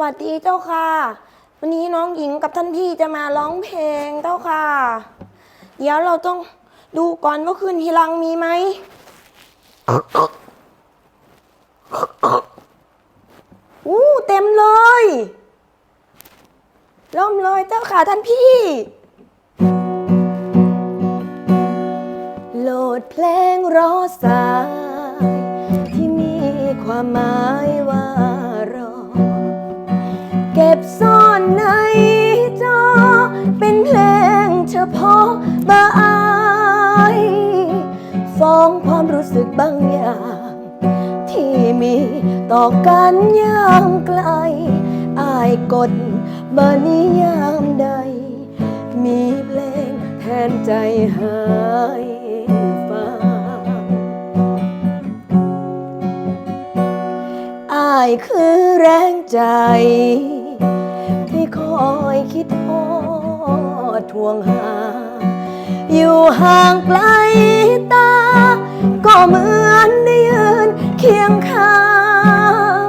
วัสดีเจ้าค่ะ วันนี้น้องหญิงกับท่านพี่จะมาร้องเพลงเจ้าค่ะ เดี๋ยวเราต้องดูก่อนว่าคืนทีหลังมีไหม อู้เต็มเลย เริ่มเลยเจ้าค่ะท่านพี่ โหลดเพลงรอสาย ฉพาะบาอายฟ้องความรู้สึกบางอย่าง ที่มีต่อกันยามไกล อายกดเบอร์นี้ยามใด มีเพลงแทนใจหายฟังอายคือแรงใจ ที่คอยคิดทอ ทวงหา อยู่ห่างไกลตา ก็เหมือนได้ยืนเคียงข้าง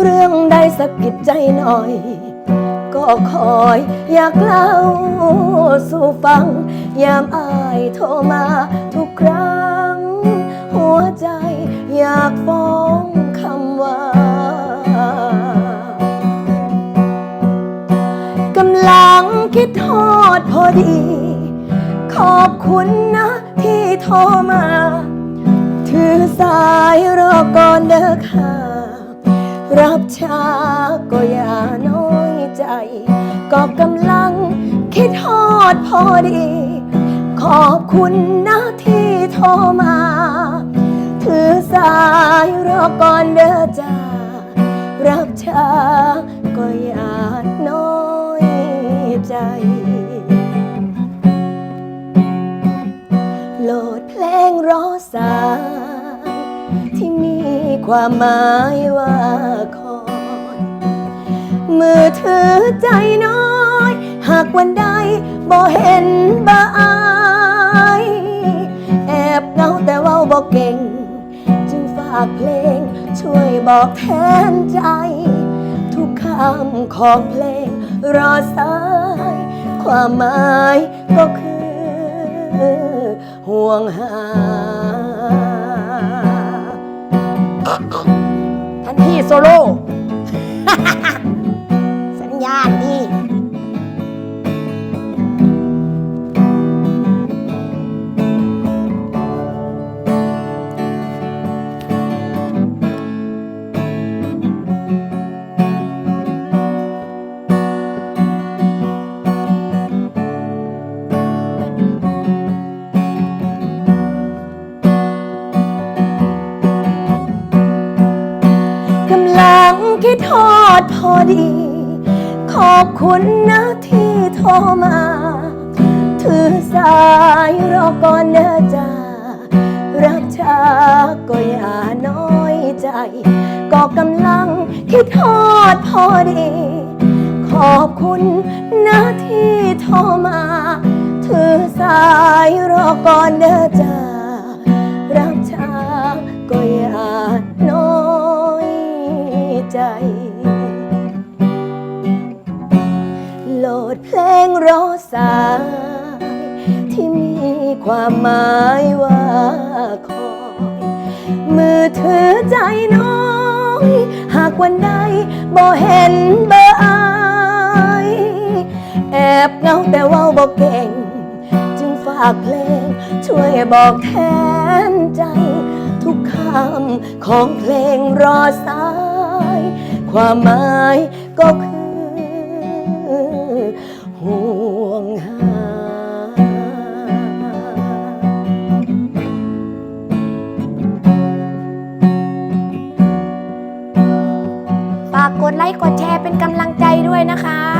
เรื่องใดสะกิดใจหน่อย ก็คอยอยากเล่าสู่ฟัง ยามอายโทรมาทุกครั้ง คิดทอดพอดี ขอบคุณนะที่โทรมา ถือสายรอก่อนเด้อค่ะ รับช้าก็อย่าน้อยใจ ก็กำลังคิดทอดพอดี ขอบคุณนะที่โทรมา ถือสายรอก่อนเด้อจ้ารับช้าก็อย่าน โหลดเพลงรอสายที่มีความหมายว่าคอยมือถือใจน้อย หากวันใดบ่เห็นบ่อาย แอบเงาแต่ว่าบ่เก่ง จึงฝากเพลงช่วยบอกแทนใจ ทุกคำของเพลงรอสาย ความหมายก็คือ ห่วงหาท่านพี่โซโล่ ดพอดี ขอบคุณนะที่โทรมา ถือสายรอก่อนเด้อจ้ารักช้าก็อย่าน้อยใจ ก็กำลังคิดทอดพอดี ขอบคุณนะที่โทรมา ถือสายรอก่อนเด้อ ความหมายว่าคอย มือถือใจน้อย หากวันใดบ่เห็นเบอร์อายแอบเงาแต่ว่าบ่เก่ง จึงฝากเพลง ช่วยบอกแทนใจ ทุกคำของเพลงรอสาย ความหมายก็คือห่วงหากกดไลค์กดแชร์เป็นกำลังใจด้วยนะคะให้น้องหญิงกับท่านพี่เจ้าค่ะ